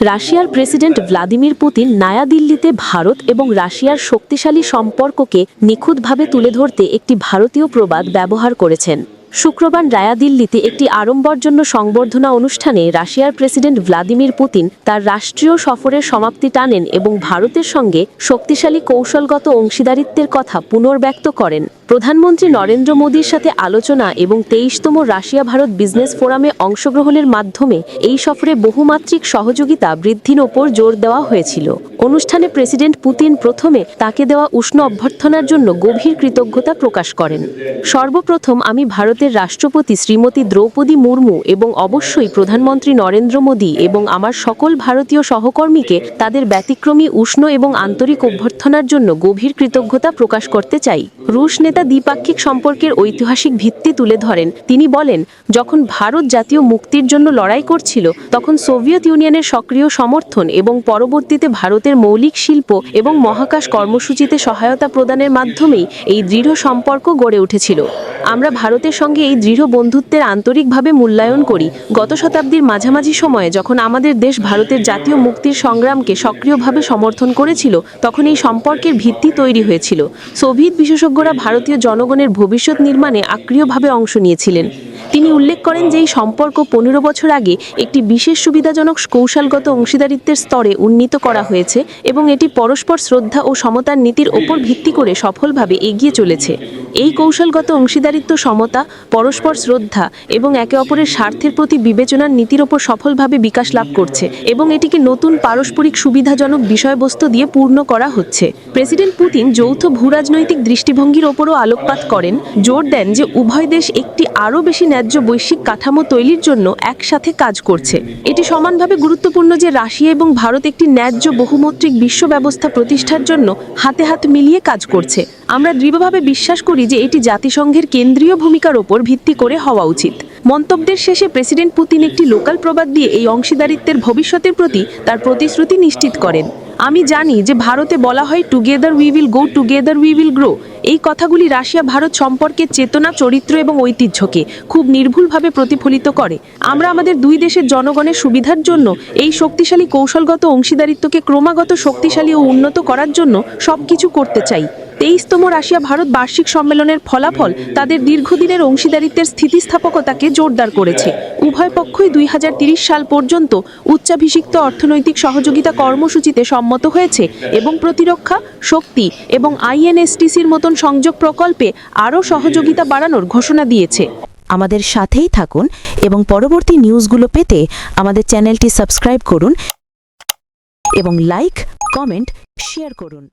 রাশিয়ার president Vladimir Putin নয়াদিল্লিতে ভারত এবং রাশিয়ার শক্তিশালী সম্পর্ককে নিখুঁতভাবে তুলে ধরতে একটি ভারতীয় প্রবাদ ব্যবহার করেছেন। শুক্রবার নয়াদিল্লিতে একটি আড়ম্বরজন্য সংবর্ধনা অনুষ্ঠানে রাশিয়ার প্রেসিডেন্ট ভ্লাদিমির পুতিন তার রাষ্ট্রীয় সফরের সমাপ্তি টানেন এবং ভারতের সঙ্গে শক্তিশালী কৌশলগত অংশীদারিত্বের কথা পুনর্ব্যক্ত করেন। প্রধানমন্ত্রী নরেন্দ্র মোদীর সাথে আলোচনা এবং তেইশতম রাশিয়া ভারত বিজনেস ফোরামে অংশগ্রহণের মাধ্যমে এই সফরে বহুমাত্রিক সহযোগিতা বৃদ্ধির ওপর জোর দেওয়া হয়েছিল। অনুষ্ঠানে প্রেসিডেন্ট পুতিন প্রথমে তাকে দেওয়া উষ্ণ অভ্যর্থনার জন্য গভীর কৃতজ্ঞতা প্রকাশ করেন। সর্বপ্রথম আমি ভারতের রাষ্ট্রপতি শ্রীমতী দ্রৌপদী মুর্মু এবং অবশ্যই প্রধানমন্ত্রী নরেন্দ্র মোদী এবং আমার সকল ভারতীয় সহকর্মীকে তাদের ব্যতিক্রমী উষ্ণ এবং আন্তরিক অভ্যর্থনার জন্য গভীর কৃতজ্ঞতা প্রকাশ করতে চাই। রুশ নেতা দ্বিপাক্ষিক সম্পর্কের ঐতিহাসিক ভিত্তি তুলে ধরেন। তিনি বলেন, যখন ভারত জাতীয় মুক্তির জন্য লড়াই করছিল, তখন সোভিয়েত ইউনিয়নের সক্রিয় সমর্থন এবং পরবর্তীতে ভারতের মৌলিক শিল্প এবং মহাকাশ কর্মসূচিতে সহায়তা প্রদানের মাধ্যমেই এই দৃঢ় সম্পর্ক গড়ে উঠেছিল। আমরা ভারতের সঙ্গে এই দৃঢ় বন্ধুত্বের আন্তরিকভাবে মূল্যায়ন করি। গত শতাব্দীর মাঝামাঝি সময়ে যখন আমাদের দেশ ভারতের জাতীয় মুক্তির সংগ্রামকে সক্রিয়ভাবে সমর্থন করেছিল, তখন এই সম্পর্কের ভিত্তি তৈরি হয়েছিল। সোভিয়েত বিশেষজ্ঞরা ভারতীয় জনগণের ভবিষ্যৎ নির্মাণে আক্রিয়ভাবে অংশ নিয়েছিলেন। তিনি উল্লেখ করেন যে এই সম্পর্ক পনেরো বছর আগে একটি বিশেষ সুবিধাজনক কৌশলগত অংশীদারিত্বের স্তরে উন্নীত করা হয়েছে এবং এটি পরস্পর শ্রদ্ধা ও সমতার নীতির ওপর ভিত্তি করে সফলভাবে এগিয়ে চলেছে। এই কৌশলগত অংশীদারিত্ব, সমতা, পরস্পর শ্রদ্ধা এবং একে অপরের স্বার্থের প্রতি বিবেচনার নীতির ওপর সফলভাবে বিকাশ লাভ করছে এবং এটিকে নতুন পারস্পরিক সুবিধাজনক বিষয়বস্তু দিয়ে পূর্ণ করা হচ্ছে। প্রেসিডেন্ট পুতিন যৌথ ভূরাজনৈতিক দৃষ্টিভঙ্গির ওপরও আলোকপাত করেন। জোর দেন যে উভয় দেশ একটি আরও বেশি ন্যায্য বৈশ্বিক কাঠামো তৈরির জন্য একসাথে কাজ করছে। এটি সমানভাবে গুরুত্বপূর্ণ যে রাশিয়া এবং ভারত একটি ন্যায্য বহুমাত্রিক বিশ্ব ব্যবস্থা প্রতিষ্ঠার জন্য হাতে হাত মিলিয়ে কাজ করছে। আমরা দৃঢ়ভাবে বিশ্বাস করি যে এটি জাতিসংঘের কেন্দ্রীয় ভূমিকার ওপর ভিত্তি করে হওয়া উচিত। মন্তব্যের শেষে প্রেসিডেন্ট পুতিন একটি লোকাল প্রবাদ দিয়ে এই অংশীদারিত্বের ভবিষ্যতের প্রতি তার প্রতিশ্রুতি নিশ্চিত করেন। আমি জানি যে ভারতে বলা হয় together we will go together we will grow এই কথাগুলি রাশিয়া, ভারত সম্পর্কে চেতনা, চরিত্র এবং ঐতিহ্যকে খুব নির্ভুলভাবে প্রতিফলিত করে। আমরা আমাদের দুই দেশের জনগণের সুবিধার জন্য এই শক্তিশালী কৌশলগত অংশীদারিত্বকে ক্রমাগত শক্তিশালী ও উন্নত করার জন্য সবকিছু করতে চাই। তেইশতম রাশিয়া, ভারত বার্ষিক সম্মেলনের ফলাফল তাদের দীর্ঘদিনের অংশীদারিত্বের স্থিতিস্থাপকতাকে জোরদার করেছে। উভয় পক্ষই দুই সাল পর্যন্ত উচ্চাভিষিক্ত অর্থনৈতিক সহযোগিতা কর্মসূচিতে সম্মত হয়েছে এবং প্রতিরক্ষা, শক্তি এবং আইএনএসটিসির মতন সংযোগ প্রকল্পে আরও সহযোগিতা বাড়ানোর ঘোষণা দিয়েছে। আমাদের সাথেই থাকুন এবং পরবর্তী নিউজগুলো পেতে আমাদের চ্যানেলটি সাবস্ক্রাইব করুন এবং লাইক, কমেন্ট, শেয়ার করুন।